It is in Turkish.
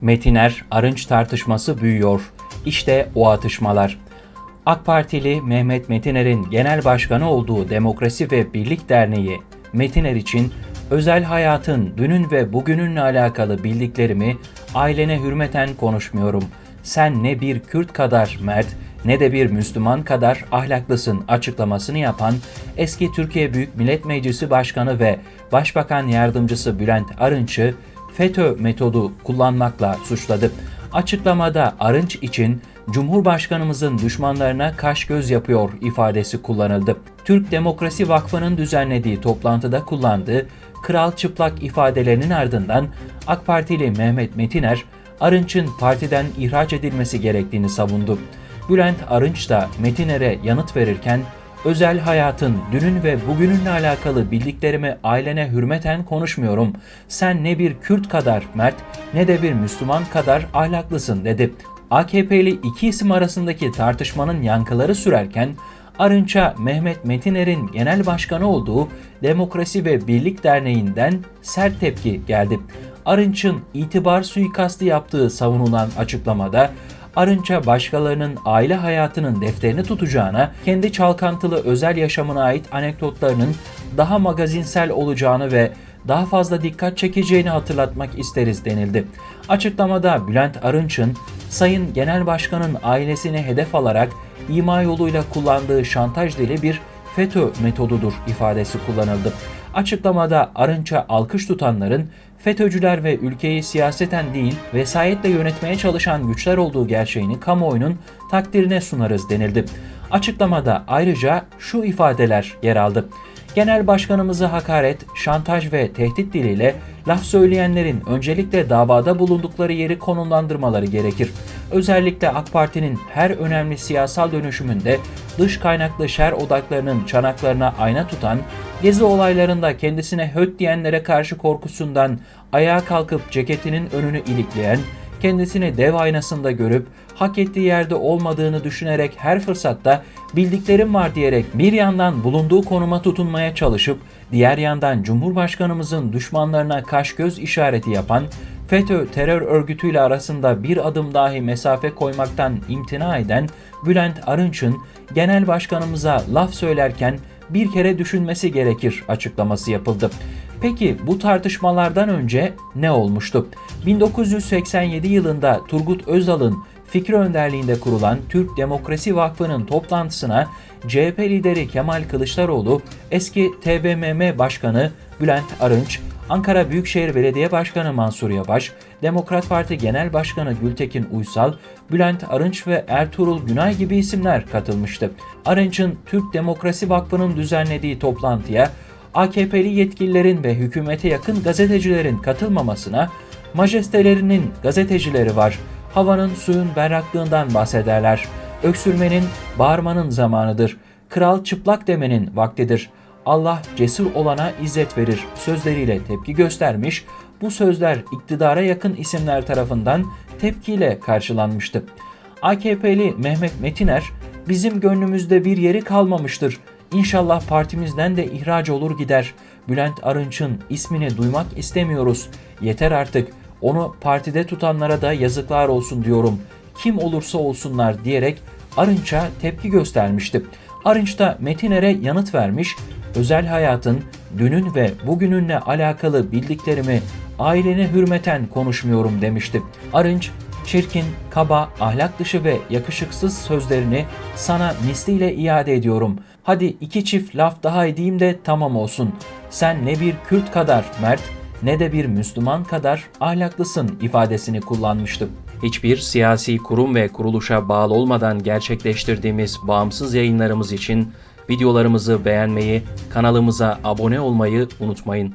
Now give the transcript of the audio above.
Metiner Arınç tartışması büyüyor. İşte o atışmalar. AK Partili Mehmet Metiner'in genel başkanı olduğu Demokrasi ve Birlik Derneği Metiner için özel hayatın dünün ve bugününle alakalı bildiklerimi ailene hürmeten konuşmuyorum. Sen ne bir Kürt kadar mert ne de bir Müslüman kadar ahlaklısın açıklamasını yapan eski Türkiye Büyük Millet Meclisi Başkanı ve Başbakan Yardımcısı Bülent Arınç'ı FETÖ metodu kullanmakla suçladı. Açıklamada Arınç için Cumhurbaşkanımızın düşmanlarına kaş göz yapıyor ifadesi kullanıldı. Türk Demokrasi Vakfı'nın düzenlediği toplantıda kullandığı kral çıplak ifadelerinin ardından AK Partili Mehmet Metiner, Arınç'ın partiden ihraç edilmesi gerektiğini savundu. Bülent Arınç da Metiner'e yanıt verirken özel hayatın dünün ve bugününle alakalı bildiklerimi ailene hürmeten konuşmuyorum. Sen ne bir Kürt kadar mert ne de bir Müslüman kadar ahlaklısın dedi. AKP'li iki isim arasındaki tartışmanın yankıları sürerken Arınç'a Mehmet Metiner'in genel başkanı olduğu Demokrasi ve Birlik Derneği'nden sert tepki geldi. Arınç'ın itibar suikastı yaptığı savunulan açıklamada Arınç'a başkalarının aile hayatının defterini tutacağına, kendi çalkantılı özel yaşamına ait anekdotlarının daha magazinsel olacağını ve daha fazla dikkat çekeceğini hatırlatmak isteriz denildi. Açıklamada Bülent Arınç'ın Sayın Genel Başkan'ın ailesini hedef alarak ima yoluyla kullandığı şantaj dili bir FETÖ metodudur ifadesi kullanıldı. Açıklamada Arınç'a alkış tutanların FETÖ'cüler ve ülkeyi siyaseten değil vesayetle yönetmeye çalışan güçler olduğu gerçeğini kamuoyunun takdirine sunarız denildi. Açıklamada ayrıca şu ifadeler yer aldı. Genel başkanımızı hakaret, şantaj ve tehdit diliyle laf söyleyenlerin öncelikle davada bulundukları yeri konumlandırmaları gerekir. Özellikle AK Parti'nin her önemli siyasal dönüşümünde dış kaynaklı şer odaklarının çanaklarına ayna tutan, gezi olaylarında kendisine höt diyenlere karşı korkusundan ayağa kalkıp ceketinin önünü ilikleyen, kendisini dev aynasında görüp hak ettiği yerde olmadığını düşünerek her fırsatta bildiklerim var diyerek bir yandan bulunduğu konuma tutunmaya çalışıp diğer yandan Cumhurbaşkanımızın düşmanlarına kaş göz işareti yapan FETÖ terör örgütüyle arasında bir adım dahi mesafe koymaktan imtina eden Bülent Arınç'ın genel başkanımıza laf söylerken bir kere düşünmesi gerekir açıklaması yapıldı. Peki bu tartışmalardan önce ne olmuştu? 1987 yılında Turgut Özal'ın fikri önderliğinde kurulan Türk Demokrasi Vakfı'nın toplantısına CHP lideri Kemal Kılıçdaroğlu, eski TBMM Başkanı Bülent Arınç, Ankara Büyükşehir Belediye Başkanı Mansur Yavaş, Demokrat Parti Genel Başkanı Gültekin Uysal, Bülent Arınç ve Ertuğrul Günay gibi isimler katılmıştı. Arınç'ın Türk Demokrasi Vakfı'nın düzenlediği toplantıya AKP'li yetkililerin ve hükümete yakın gazetecilerin katılmamasına majestelerinin gazetecileri var. Havanın suyun berraklığından bahsederler. Öksürmenin, bağırmanın zamanıdır. Kral çıplak demenin vaktidir. Allah cesur olana izzet verir sözleriyle tepki göstermiş. Bu sözler iktidara yakın isimler tarafından tepkiyle karşılanmıştı. AKP'li Mehmet Metiner, bizim gönlümüzde bir yeri kalmamıştır. İnşallah partimizden de ihraç olur gider. Bülent Arınç'ın ismini duymak istemiyoruz. Yeter artık. Onu partide tutanlara da yazıklar olsun diyorum. Kim olursa olsunlar diyerek Arınç'a tepki göstermişti. Arınç da Metiner'e yanıt vermiş, özel hayatın dünün ve bugününle alakalı bildiklerimi ailene hürmeten konuşmuyorum demişti. Arınç, çirkin, kaba, ahlak dışı ve yakışıksız sözlerini sana misliyle iade ediyorum. Hadi iki çift laf daha edeyim de tamam olsun. Sen ne bir Kürt kadar mert ne de bir Müslüman kadar ahlaklısın ifadesini kullanmıştı. Hiçbir siyasi kurum ve kuruluşa bağlı olmadan gerçekleştirdiğimiz bağımsız yayınlarımız için videolarımızı beğenmeyi, kanalımıza abone olmayı unutmayın.